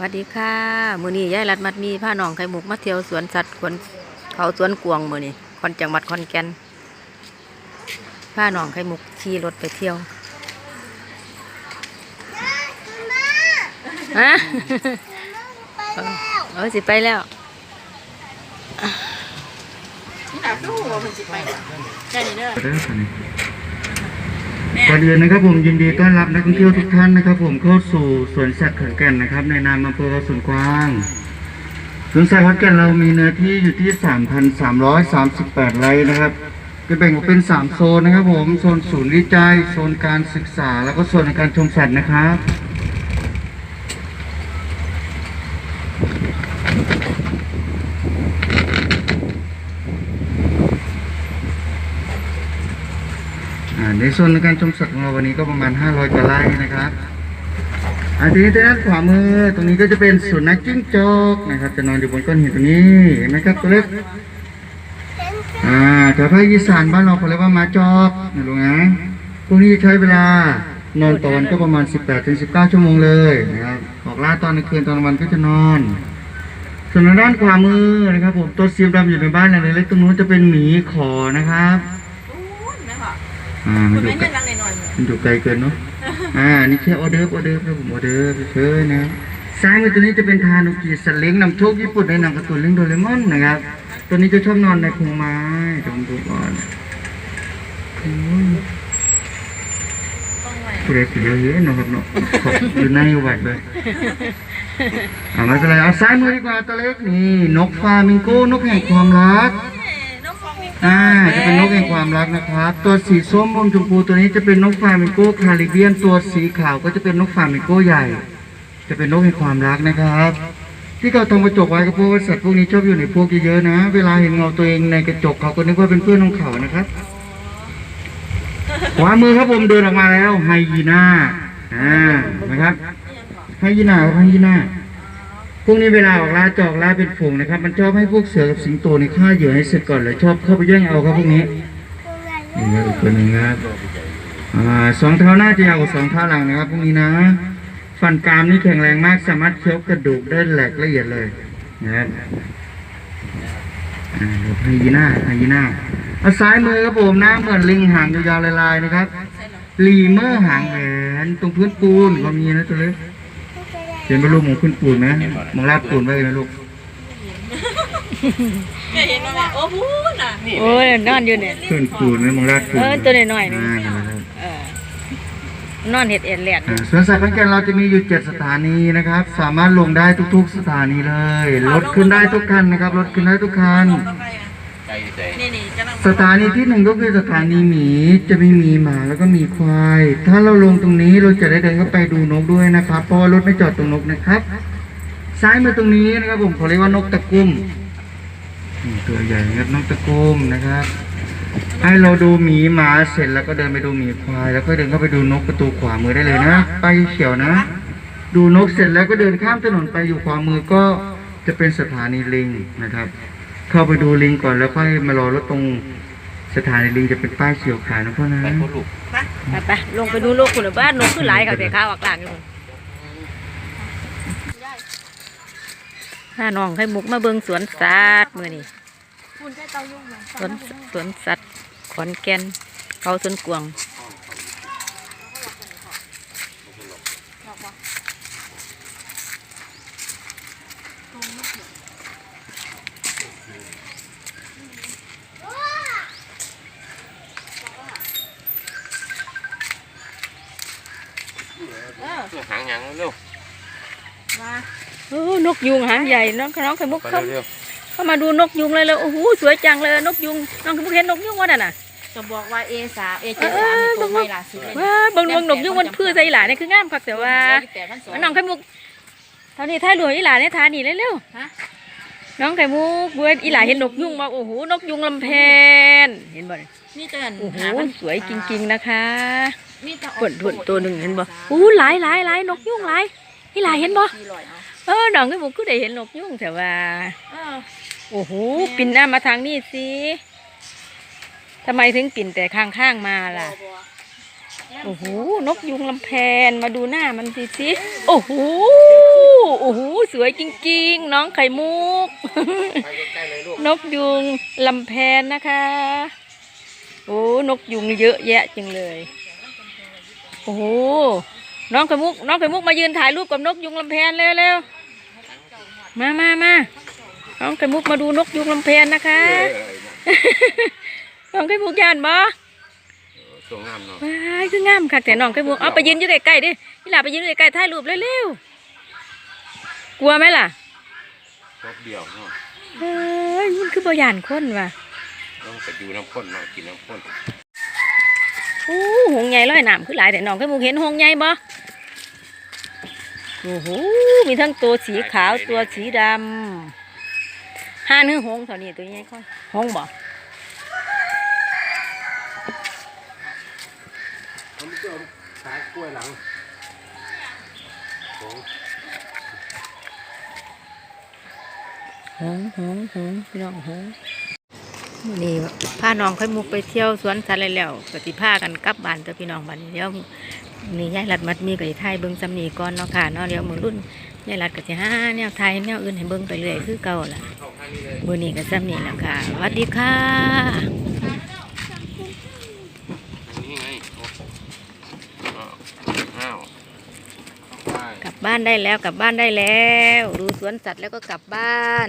สวัสดีค่ะมื้อนี้ยายรัดมัดมีพาน้องไข่มุกมาเที่ยวสวนสัตว์ขวนเขาสวนกวางมื้อนี้คอนจังหวัดขอนแก่นพาน้องไข่มุกขี่รถไปเที่ยวฮะเออสิไปแล้วนี่หนาสู้ว่ามันสิไปล่ะแค่นี้เด้อเด้อค่ะนี่ ก่อนอื่นนะครับผมยินดีต้อนรับนักท่องเที่ยวทุกท่านนะครับ ผมเข้าสู่สวนสัตว์ขอนแก่นนะครับ ในนามอำเภอสวนกวางสวนสัตว์ขอนแก่นเรามีเนื้อที่อยู่ที่ 3,338 ไร่นะครับจะแบ่งออกเป็น 3 โซนนะครับผม โซนศูนย์วิจัย โซนการศึกษา แล้วก็โซนในการชมสัตว์นะครับ ในส่วนในการชมสัตว์ของเราวันนี้ก็ประมาณ 500กว่าไร่นะครับอันทีนี้ด้านขวามือตรงนี้ก็จะเป็นสุนัขจิ้งจอกนะครับ จะนอนอยู่บนก้อนหินตรงนี้เห็นไหมครับตัวเล็กอ่าแต่ภาคอีสานบ้านเราเขาเรียกว่ามาจอกนะลุงนะพวกนี้ใช้เวลานอนตอนก็ประมาณ 18-19 ชั่วโมงเลยนะครับออกล่าตอนกลางคืนตอนกลางวันก็จะนอนส่วนด้านขวามือนะครับผมตัวซีมดำอยู่ในบ้านหลังเล็กตรงนู้นจะเป็นหมีขอนะครับ อ่าคุมันณอยู่แม่ใกล้ยังรังหน่อยๆมันอยู่ไกลเกินเนาะอ่านี่แค่ออเดิร์ฟออเดิร์ฟครับผมออเดิร์ฟเฉยๆนะซ้ายมือตัวนี้จะเป็นทานุกิสัตว์เลี้ยงนำโชคญี่ปุ่นในหนังการ์ตูนเรื่องโดเรมอนนะครับ ตัวนี้จะชอบนอนในพงไม้เดี๋ยวผมดูก่อนอืมต้องไว้ผู้ใดสิเยอะๆเนาะครับเนาะขอบอยู่ในวัดเลยอ่าไม่เป็นไรเอาซ้ายมือดีกว่าตัวเล็กนี่นกฟามิงโก้นกแห่งความรักน้ อ่าจะเป็นนกแห่งความรักนะครับ ตัวสีส้มอมชมพูตัวนี้จะเป็นนกฟลามิงโก้คาริเบียน ตัวสีขาวก็จะเป็นนกฟลามิงโก้ใหญ่ จะเป็นนกแห่งความรักนะครับ ที่เขาทำกระจกไว้ก็เพราะว่าสัตว์พวกนี้ชอบอยู่ในพวกเยอะๆนะ เวลาเห็นเงาตัวเองในกระจกเขาก็นึกว่าเป็นเพื่อนของเขานะครับขวามือครับผมเดินออกมาแล้วไฮยีน่าอ่านะครับไฮยีน่าไฮยีน่า พวกนี้เวลาออกล่าจอกล่าเป็นฝูงนะครับ มันชอบให้พวกเสือกับสิงโตในฆ่าเหยื่อให้เสร็จก่อนเลยชอบเข้าไปแย่งเอาครับพวกนี้นี่ครับอีกตัวหนึ่งครับอ่าสองเท้าหน้าจะยาวกว่าสองเท้าหลังนะครับพวกนี้นะ ฟันกรามนี่แข็งแรงมากสามารถเคี้ยวกระดูกได้แหลกละเอียดเลยนะครับอ่าเดี๋ยวไฮยีน่าไฮยีน่าเอาซ้ายมือครับผมหน้าเหมือนลิงหางยาวๆลายๆนะครับลีเมอร์หางแหวนตรงพื้นปูนก็มีนะตัวเล็ก เห็นเป็นลูกหมูขึ้นปูนไหมมองลาดปูนไว้นะลูกแม่เห็นว่าโอ้พูดน่ะโอ้ยนอนอยู่เนี่ยขึ้นปูนไหมมองลาดปูนเออตัวน้อยๆนี่อ่านั่นแหละครับเออนอนเห็ดเอ็ดแหลดออ่ายู่สวนสัตว์ขอนแก่นเราจะมีอยู่เจ็ดสถานีนะครับ สามารถลงได้ทุก ๆ สถานีเลย รถขึ้นได้ทุกคันนะครับ รถขึ้นได้ทุกคันต้องไปอะ นี่นี่กำลังสถานีที่หนึ่งก็คือสถานีหมีจะมีหมีหมาแล้วก็มีควาย ถ้าเราลงตรงนี้เราจะได้เดินเข้าไปดูนกด้วยนะครับ เพราะว่ารถไม่จอดตรงนกนะครับ ซ้ายมือตรงนี้นะครับผมเขาเรียกว่านกตะกุ่มตัวใหญ่ครับนกตะกุ่มนะครับ ให้เราดูหมีหมาเสร็จแล้วก็เดินไปดูหมีควาย แล้วก็เดินเข้าไปดูนกประตูขวามือได้เลยนะไปเขียวนะ ดูนกเสร็จแล้วก็เดินข้ามถนนไปอยู่ขวามือก็จะเป็นสถานีลิงนะครับ เข้าไปดูลิงก่อนแล้วค่อยมารอรถตรงสถานีลิงจะเป็นป้ายเขียวขายนะพ่อนะไปไปลงไปดูโลกคุณบ้านนกคือหลายกับแต่ข้าวอากลางอยู่พาน้องไข่มุกมาเบิงสวนสัตว์มือนี้สวนสวนสัตว์ขอนแก่นเขาสวนกวาง หางหยังเร็วมาโอ้นกยุงหางใหญ่น้องน้องไข่มุกไปเข้าเร็วเข้ามาดูนกยุงเลยเลยโอ้โหสวยจังเลยนกยุงน้องไข่มุกเห็นนกยุงวะน่ะน่ะจะบอกว่า A3 A7 นี่ตัวไม่ล่ะสุดเลยว้าเบิ่งเบิ่งนกยุงมันพืชใส่หลานนี่คืองามคักแต่ว่าน้องไข่มุกเท่านี้ถ้าหลวงอีหลานเนี่ยทานี่เร็วฮะๆน้องไข่มุกเว้ยอีหลานเห็นนกยุงมาโอ้โหนกยุงลำแพนเห็นบ่นี่เตือนโอ้โหสวยจริง ๆนะคะ นี่ตะผลผลตัวหนึ่งเห็นบ่อู้หลายหลายหลายนกยุงหลายอีหลานเห็นบ่สี่ร้อยเอาเออน้องไข่มุกก็ได้เห็นนกยุงแต่ว่าเออโอ้โหปิ่นหน้ามาทางนี้สิทำไมถึงปิ่นแต่ข้างๆมาล่ะบัวโอ้โหนกยุงลำแพนมาดูหน้ามันสิสิโอ้โหโอ้โหสวยจริงๆ น้องไข่มุก นกยุงลำแพนนะคะโอ้นกยุงเยอะแยะจังเลยโอ้โหน้องไข่มุก น้องไข่มุกมายืนถ่ายรูปกับนกยุงลำแพนเร็วๆมามามาน้องไข่มุกมาดูนกยุงลำแพนนะคะ น้องไข่มุกยานบ่ตัวงามเนาะว้ายคืองามคักแต่น้องไข่มุกเอาไปยืนอยู่ใกล้ๆดินี่หล่ะไปยืนอยู่ใกล้ๆถ่ายรูปเร็วๆกลัวไหมล่ะรอบเดียวเนาะเฮ้ยมันคือบ่ยานคนว่ะต้องไปดูน้ำข้นเนาะกินน้ำข้นโอ้หงใหญ่ร้อยน้ำคือหลายแต่น้องไข่มุกเห็นหงใหญ่บ่โอ้โหมีทั้งตัวสีขาวตัวสีดำห้าเนื้อหงส์เท่านี้ตัวใหญ่ค่อยหงส์บ่เขาไม่เชื่อขายกล้วยหลังโอ้หงส์หงส์หงส์พี่น้องหงส์ มื้อนี่พาน้องไข่มุกไปเที่ยวสวนสัตว์อะไรแล้วก็สิพากันกลับบ้านตัวพี่น้องบ้านนี้เดี๋ยวนี่ยายรัดมัดมีก็สิถ่ายเบิ่งซ้ำนี้ก่อนเนาะค่ะเนาะเดี๋ยวมือรุ่นยายรัดก็สิหาแนวถ่ายแนวอื่นให้เบิ่งไปเรื่อยคือเก่าล่ะเข้าข้างนี้เลยมื้อนี้ก็ซ้ำนี้แล้วค่ะสวัสดีค่ะกลับบ้านได้แล้วกลับบ้านได้แล้ว ดูสวนสัตว์แล้วก็กลับบ้าน